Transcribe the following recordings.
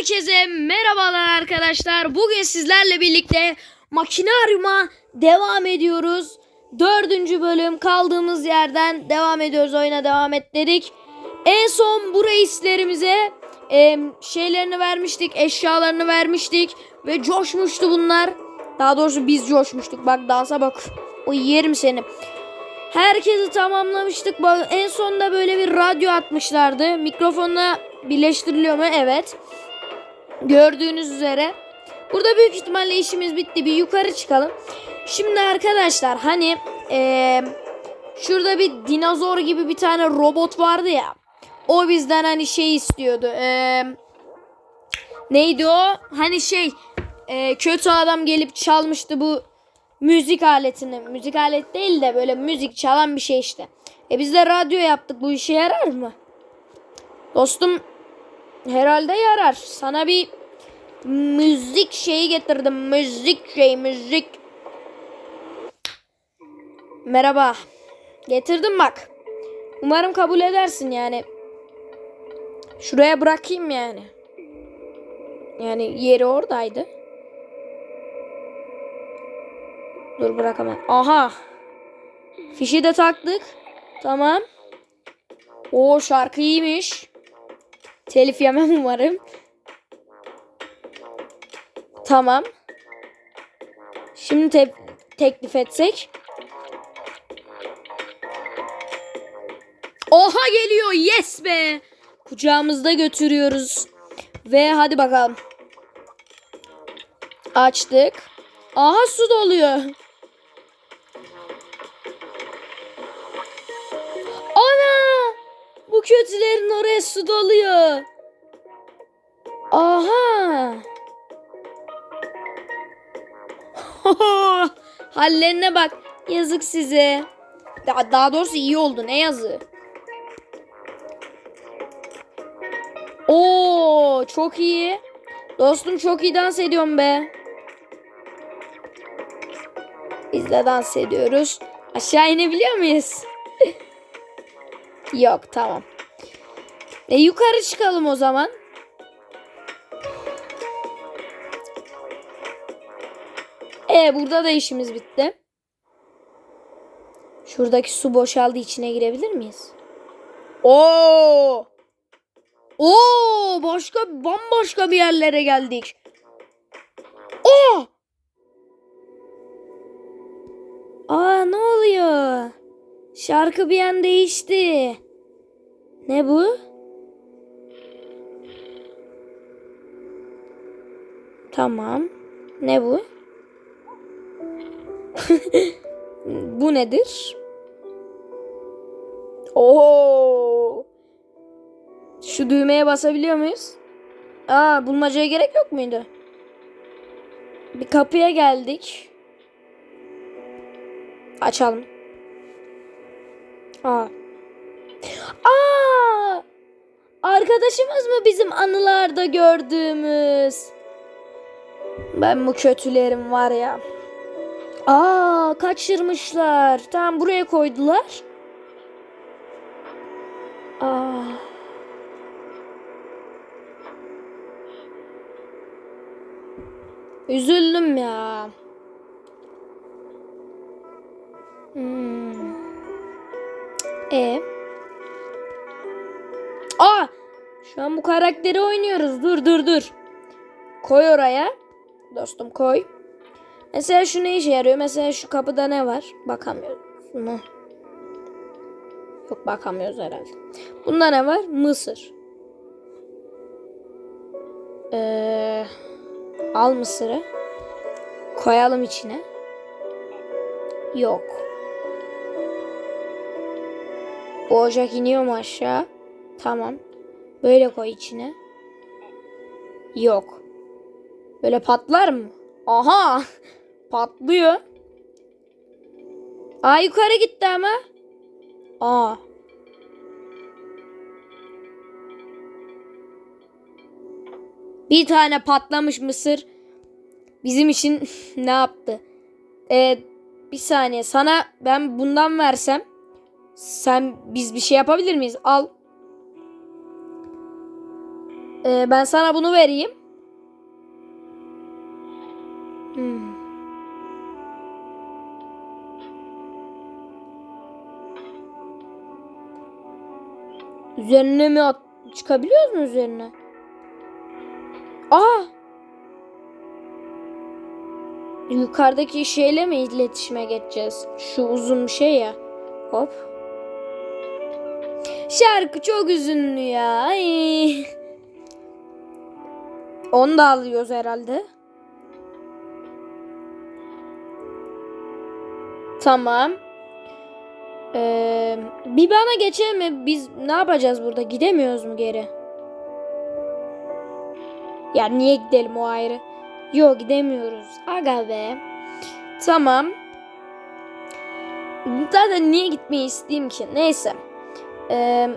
Herkese merhabalar arkadaşlar. Bugün sizlerle birlikte Makinaryum'a devam ediyoruz. Dördüncü bölüm kaldığımız yerden devam ediyoruz. Oyuna devam et dedik. En son bu reislerimize e, şeylerini vermiştik. Eşyalarını vermiştik. Ve coşmuştu bunlar. Daha doğrusu biz coşmuştuk. Bak dansa bak. O yerim seni. Herkesi tamamlamıştık. Bak, En sonunda böyle bir radyo atmışlardı. Mikrofonla birleştiriliyor mu? Evet. Gördüğünüz üzere. Burada büyük ihtimalle işimiz bitti. Bir yukarı çıkalım. Şimdi arkadaşlar hani eee, şurada bir dinozor gibi bir tane robot vardı ya. O bizden hani şey istiyordu. Eee, neydi o? Hani şey eee, kötü adam gelip çalmıştı bu müzik aletini. Müzik alet değil de böyle müzik çalan bir şey işte. E biz de radyo yaptık. Bu işe yarar mı? Dostum herhalde yarar. Sana bir müzik şeyi getirdim. Müzik şey müzik. Merhaba. Getirdim bak. Umarım kabul edersin yani. Şuraya bırakayım yani. Yani yeri oradaydı. Dur bırakamam. Aha. Fişi de taktık. Tamam. O şarkı iyiymiş. Telif yemem umarım. Tamam. Şimdi te- teklif etsek. Oha geliyor. Yes be. Kucağımızda götürüyoruz. Ve hadi bakalım. Açtık. Aha su doluyor. Ana! Bu kötülerin oraya su doluyor. Aha! Hallerine bak. Yazık size. Daha, daha doğrusu iyi oldu. Ne yazığı? Oo, çok iyi. Dostum çok iyi dans ediyorum be. Biz de dans ediyoruz. Aşağı inebiliyor muyuz? Yok tamam. E yukarı çıkalım o zaman. E burada da işimiz bitti. Şuradaki su boşaldı içine girebilir miyiz? Oo! Oo! Başka bambaşka bir yerlere geldik. Oo! Aa ne oluyor? Şarkı bir an değişti. Ne bu? Tamam. Ne bu? Bu nedir? Oo! Şu düğmeye basabiliyor muyuz? Aa bulmacaya gerek yok muydu? Bir kapıya geldik. Açalım. Aa. Aa! Arkadaşımız mı bizim anılarda gördüğümüz? Ben bu kötülerim var ya. Aa, kaçırmışlar. Tamam buraya koydular. Aa. Üzüldüm ya. Hmm. E. Aa! Şu an bu karakteri oynuyoruz. Dur dur dur. Koy oraya. Dostum koy. Mesela şu ne işe yarıyor? Mesela şu kapıda ne var? Bakamıyoruz. Şuna. Yok bakamıyoruz herhalde. Bunda ne var? Mısır. Ee, al mısırı. Koyalım içine. Yok. Bu ocak iniyor mu aşağı? Tamam. Böyle koy içine. Yok. Böyle patlar mı? Aha! Patlıyor. Aa yukarı gitti ama. Aa. Bir tane patlamış mısır bizim için ne yaptı? Ee, bir saniye sana ben bundan versem sen biz bir şey yapabilir miyiz? Al. Ee, ben sana bunu vereyim. Hmm. Üzerine mi at çıkabiliyoruz mu üzerine? Aa! Yukarıdaki şeyle mi iletişime geçeceğiz? Şu uzun bir şey ya. Hop. Şarkı çok üzünlü ya. Ay. Onu da alıyoruz herhalde. Tamam. Ee, bir bana geçelim mi? Biz ne yapacağız burada? Gidemiyoruz mu geri? Ya niye gidelim o ayrı? Yok gidemiyoruz. Aga be. Tamam. Zaten niye gitmeyi isteyeyim ki? Neyse. Ee,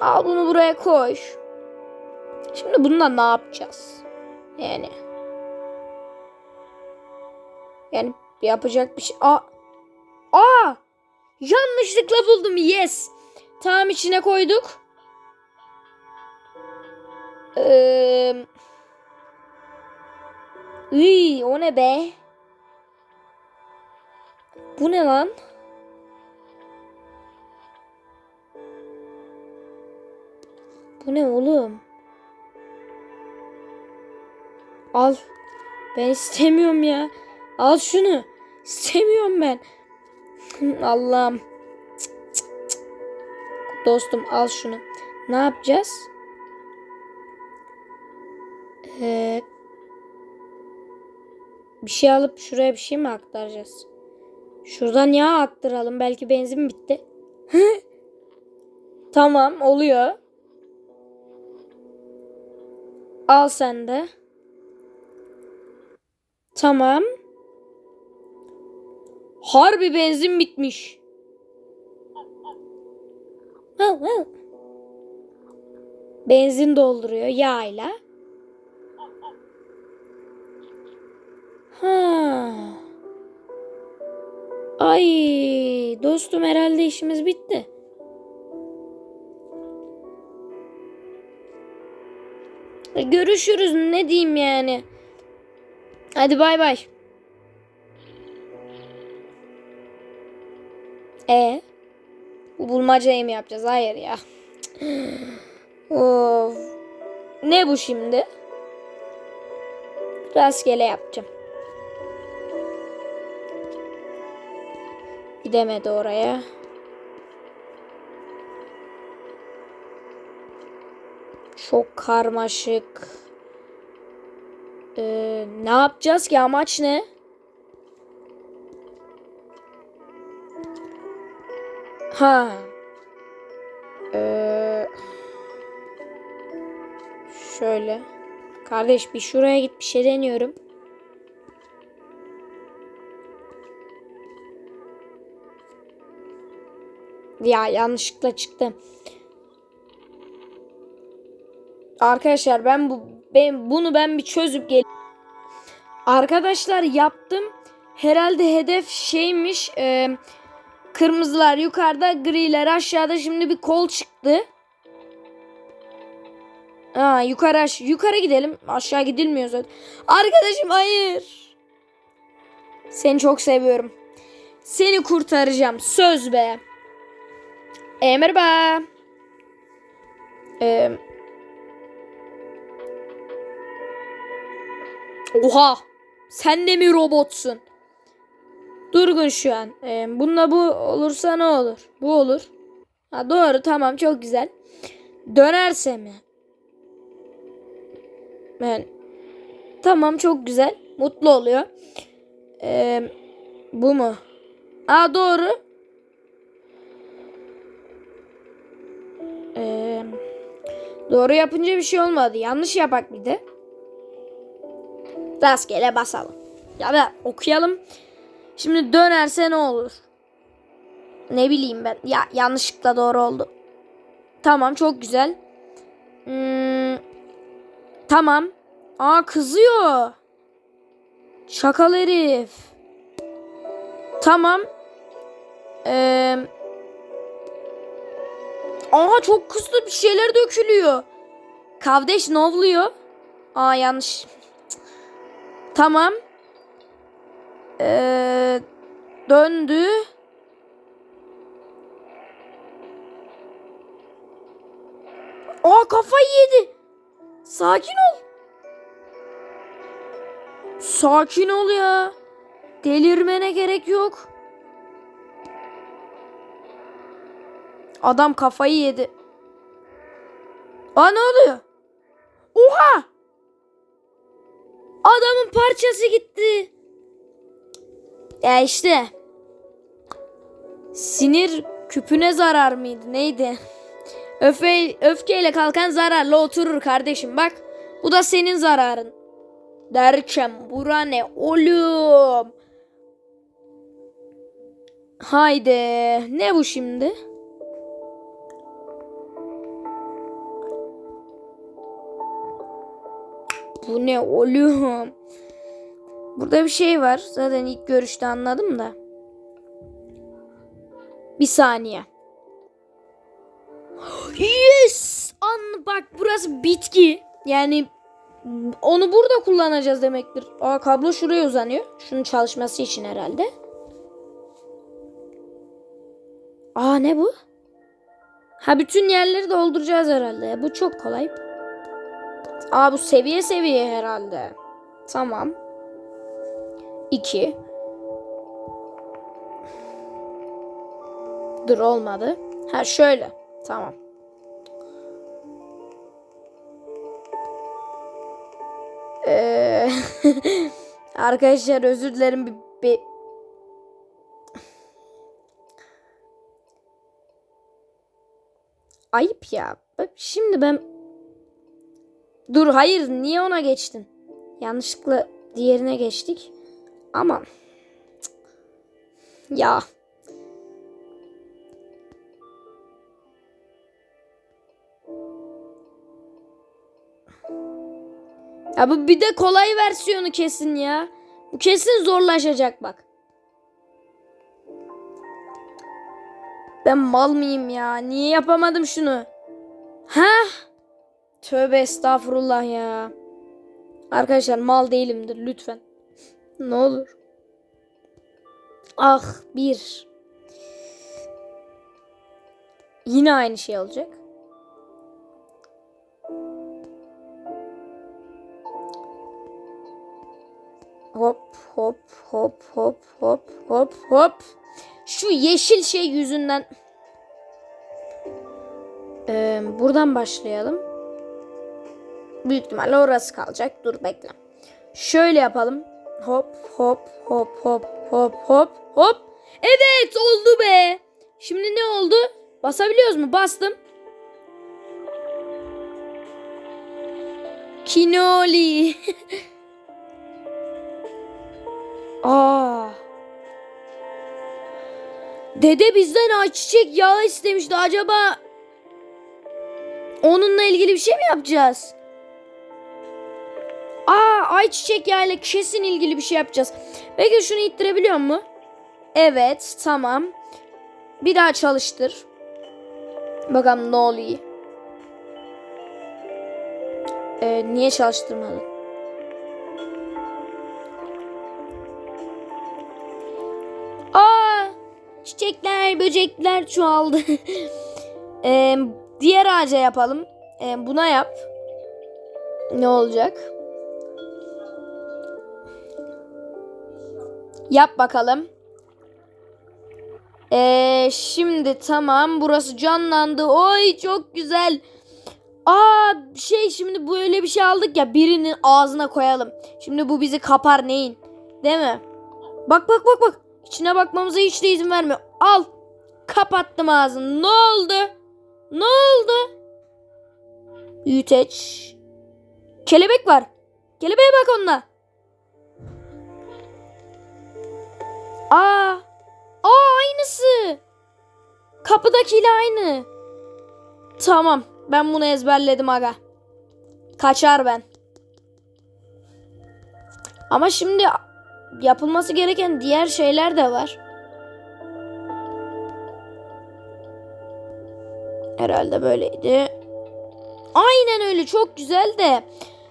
al bunu buraya koy. Şimdi bununla ne yapacağız? Yani. Yani yapacak bir şey. Aa. Aa! Yanlışlıkla buldum. Yes. Tamam içine koyduk. Eee Iy, o ne be? Bu ne lan? Bu ne oğlum? Al. Ben istemiyorum ya. Al şunu. İstemiyorum ben. Allah'ım. Dostum al şunu. Ne yapacağız? Ee, bir şey alıp şuraya bir şey mi aktaracağız? Şuradan yağ aktaralım. Belki benzin bitti. tamam oluyor. Al sen de. Tamam. Harbi benzin bitmiş. Benzin dolduruyor yağıyla. Ha. Ay dostum herhalde işimiz bitti. E, Görüşürüz ne diyeyim yani. Hadi bay bay. E bu bulmacayı mı yapacağız? Hayır ya. of. Ne bu şimdi? Rastgele yapacağım. Gidemedi oraya. Çok karmaşık. Ee, ne yapacağız ki? Amaç ne? Ha. Ee, şöyle. Kardeş bir şuraya git bir şey deniyorum. Ya yanlışlıkla çıktı. Arkadaşlar ben bu ben bunu ben bir çözüp gel. Arkadaşlar yaptım. Herhalde hedef şeymiş. E, kırmızılar yukarıda, griler aşağıda. Şimdi bir kol çıktı. Ha, yukarı aş yukarı gidelim. Aşağı gidilmiyor zaten. Arkadaşım hayır. Seni çok seviyorum. Seni kurtaracağım. Söz be. E, merhaba. E, oha. Sen de mi robotsun? Durgun şu an. E, bununla bu olursa ne olur? Bu olur. Ha, doğru tamam çok güzel. Dönerse mi? Ben tamam çok güzel. Mutlu oluyor. Ee, bu mu? Aa doğru. Ee, doğru yapınca bir şey olmadı. Yanlış yapak bir de. Rastgele basalım. Ya da okuyalım. Şimdi dönerse ne olur? Ne bileyim ben. Ya yanlışlıkla doğru oldu. Tamam çok güzel. Hmm, tamam. Aa kızıyor. Şakal herif. Tamam. Ee, Aha çok kızdı bir şeyler dökülüyor. Kavdeş novluyor. Aa yanlış. Tamam. Ee, döndü. Aa kafayı yedi. Sakin ol. Sakin ol ya. Delirmene gerek yok. Adam kafayı yedi. Aa ne oluyor? Oha! Adamın parçası gitti. Ya işte. Sinir küpüne zarar mıydı? Neydi? Öfke, öfkeyle kalkan zararla oturur kardeşim. Bak bu da senin zararın. Derken bura ne oğlum? Haydi. Ne bu şimdi? Bu ne oğlum? Burada bir şey var. Zaten ilk görüşte anladım da. Bir saniye. Yes! An bak burası bitki. Yani onu burada kullanacağız demektir. Aa kablo şuraya uzanıyor. Şunun çalışması için herhalde. Aa ne bu? Ha bütün yerleri dolduracağız herhalde. Bu çok kolay. Aa bu seviye seviye herhalde. Tamam. 2 Dur olmadı. Ha şöyle. Tamam. Ee, arkadaşlar özür dilerim bir, bir ayıp ya. Bak Şimdi ben Dur hayır niye ona geçtin? Yanlışlıkla diğerine geçtik. Ama ya Ya bu bir de kolay versiyonu kesin ya. Bu kesin zorlaşacak bak. Ben mal mıyım ya? Niye yapamadım şunu? Ha? Tövbe estağfurullah ya. Arkadaşlar mal değilimdir lütfen. Ne olur. Ah bir. Yine aynı şey olacak. Hop hop hop hop hop hop hop. Şu yeşil şey yüzünden. Ee, buradan başlayalım. Büyük ihtimalle orası kalacak. Dur bekle. Şöyle yapalım. Hop hop hop hop hop hop hop. Evet oldu be. Şimdi ne oldu? Basabiliyoruz mu? Bastım. Kinoli. Aa. Dede bizden ayçiçek yağı istemişti. Acaba onunla ilgili bir şey mi yapacağız? Ayçiçek yağıyla kesin ilgili bir şey yapacağız. Peki şunu ittirebiliyor mu? Evet tamam. Bir daha çalıştır. Bakalım ne oluyor. Ee, niye çalıştırmadın? Aa, çiçekler, böcekler çoğaldı. Ee, diğer ağaca yapalım. Ee, buna yap. Ne olacak? Yap bakalım. Ee, şimdi tamam burası canlandı. Oy çok güzel. Aa şey şimdi böyle bir şey aldık ya birinin ağzına koyalım. Şimdi bu bizi kapar neyin? Değil mi? Bak bak bak bak. İçine bakmamıza hiç de izin vermiyor. Al. Kapattım ağzını. Ne oldu? Ne oldu? Büyüteç. Kelebek var. Kelebeğe bak onunla. Aa. Aa aynısı. Kapıdakiyle aynı. Tamam. Ben bunu ezberledim aga. Kaçar ben. Ama şimdi yapılması gereken diğer şeyler de var. Herhalde böyleydi. Aynen öyle çok güzel de.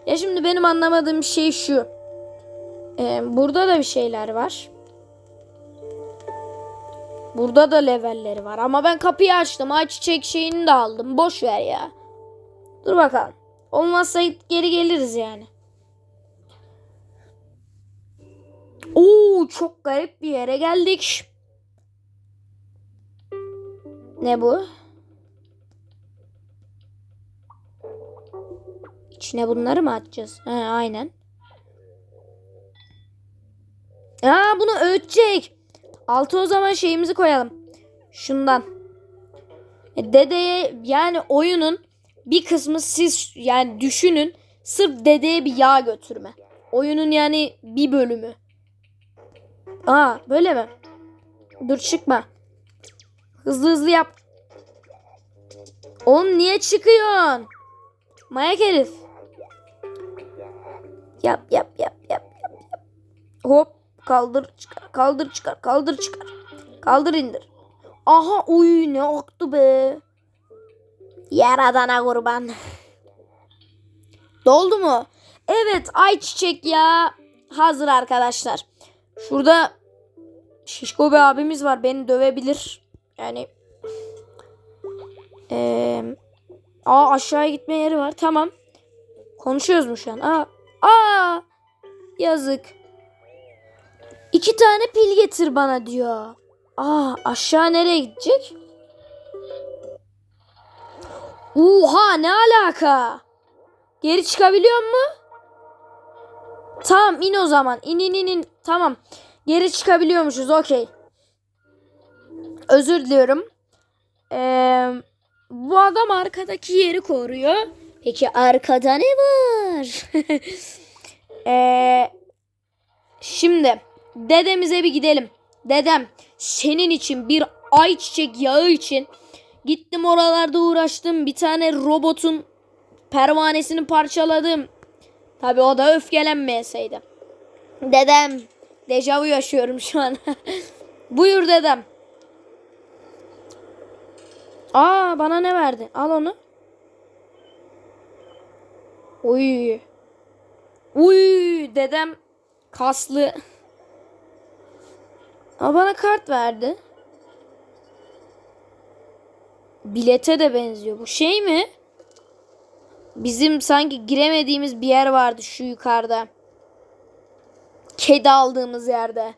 Ya şimdi benim anlamadığım şey şu. Ee, burada da bir şeyler var. Burada da levelleri var ama ben kapıyı açtım. Ayçiçek şeyini de aldım. Boş ver ya. Dur bakalım. Olmazsa geri geliriz yani. Oo çok garip bir yere geldik. Ne bu? İçine bunları mı atacağız? He, aynen. Aa bunu öğütecek. Altı o zaman şeyimizi koyalım. Şundan. E, dedeye yani oyunun bir kısmı siz yani düşünün sırf dedeye bir yağ götürme. Oyunun yani bir bölümü. Aa böyle mi? Dur çıkma. Hızlı hızlı yap. Oğlum niye çıkıyorsun? Mayak herif. Yap yap yap yap yap yap. Hop kaldır çıkar kaldır çıkar kaldır çıkar. Kaldır indir. Aha uy ne aktı be. Yaradana kurban. Doldu mu? Evet ayçiçek ya. Hazır arkadaşlar. Şurada Şişko bir abimiz var. Beni dövebilir. Yani ee, aa aşağıya gitme yeri var. Tamam. Konuşuyoruz mu şu an? Aa, aa yazık. İki tane pil getir bana diyor. Aa aşağı nereye gidecek? Oha ne alaka? Geri çıkabiliyor mu? Tamam in o zaman. İn in in in. Tamam. Geri çıkabiliyormuşuz. Okey. Özür diliyorum. Ee, bu adam arkadaki yeri koruyor. Peki arkada ne var? ee, şimdi dedemize bir gidelim. Dedem senin için bir ayçiçek yağı için gittim oralarda uğraştım. Bir tane robotun pervanesini parçaladım. Tabi o da öfkelenmeyeseydi. Dedem dejavu yaşıyorum şu an. Buyur dedem. Aa bana ne verdi? Al onu. Uy. Uy dedem kaslı. Aa, bana kart verdi. Bilete de benziyor. Bu şey mi? Bizim sanki giremediğimiz bir yer vardı şu yukarıda. Kedi aldığımız yerde.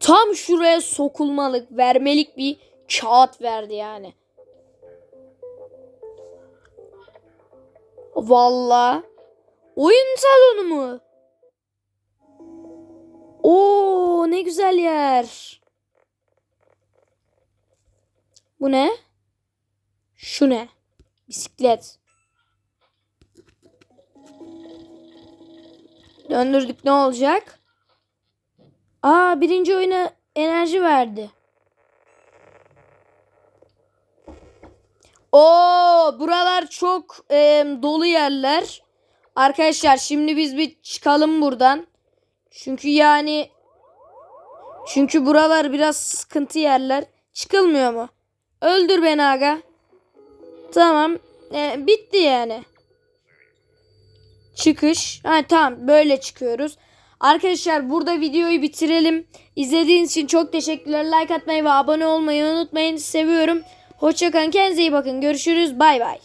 Tam şuraya sokulmalık, vermelik bir kağıt verdi yani. Valla. Oyun salonu mu? Oo ne güzel yer. Bu ne? Şu ne? Bisiklet. Döndürdük ne olacak? Aa birinci oyuna enerji verdi. Oo buralar çok e, dolu yerler. Arkadaşlar şimdi biz bir çıkalım buradan. Çünkü yani çünkü buralar biraz sıkıntı yerler. Çıkılmıyor mu? Öldür beni aga. Tamam. E, bitti yani. Çıkış. Ha tamam böyle çıkıyoruz. Arkadaşlar burada videoyu bitirelim. İzlediğiniz için çok teşekkürler. Like atmayı ve abone olmayı unutmayın. Seviyorum. Hoşçakalın. Kendinize iyi bakın. Görüşürüz. Bay bay.